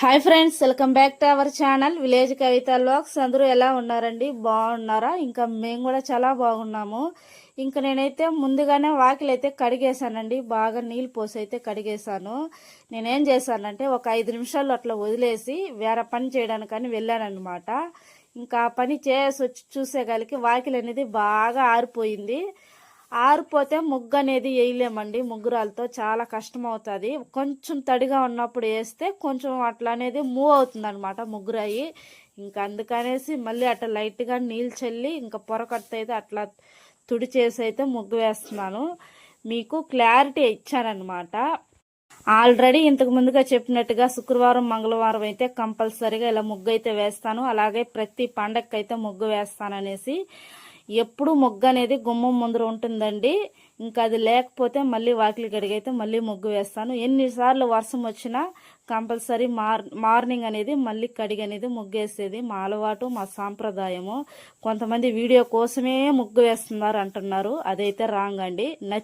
Hi friends welcome back to our channel village Kavitha lakhs అందరూ ఎలా ఉన్నారండి? బాగున్నారా? ఇంకా మేము కూడా చాలా బాగున్నాము. ఇంకా నేనైతే ముందుగానే వాకిలు అయితే కడిగేశానండి. బాగా నీళ్ళు పోసి అయితే కడిగేశాను. నేనేం చేశానంటే ఒక ఐదు నిమిషాలు అట్లా వదిలేసి వేరే పని చేయడానికని వెళ్ళానమాట ఇంకా ఆ పని చేసి వచ్చి చూసేగాలికి వాకిలు అనేది బాగా ఆరిపోయింది. ఆరిపోతే ముగ్గు అనేది వేయలేమండి. ముగ్గురాలతో చాలా కష్టం అవుతుంది కొంచెం తడిగా ఉన్నప్పుడు వేస్తే కొంచెం అట్లా అనేది మూవ్ అవుతుంది అనమాట ముగ్గురాయి. ఇంకా అందుకనేసి మళ్ళీ అట్లా లైట్గా నీళ్ళు చల్లి ఇంకా పొరకట్ట అయితే అట్లా తుడి చేసి అయితే ముగ్గు వేస్తున్నాను. మీకు క్లారిటీ ఇచ్చానమాట ఆల్రెడీ ఇంతకు ముందుగా చెప్పినట్టుగా శుక్రవారం మంగళవారం అయితే కంపల్సరీగా ఇలా ముగ్గు అయితే వేస్తాను. అలాగే ప్రతి పండగకైతే ముగ్గు వేస్తాననేసి ఎప్పుడు ముగ్గు అనేది గుమ్మం ముందర ఉంటుందండి. ఇంకా అది లేకపోతే మళ్ళీ వాకిలి గడిగైతే మళ్ళీ ముగ్గు వేస్తాను. ఎన్నిసార్లు వర్షం వచ్చినా కంపల్సరీ మార్ మార్నింగ్ అనేది మళ్ళీ కడిగి అనేది ముగ్గేసేది. మా అలవాటు మా సాంప్రదాయము. కొంతమంది వీడియో కోసమే ముగ్గు వేస్తున్నారు అంటున్నారు. అదైతే రాంగ్ అండి.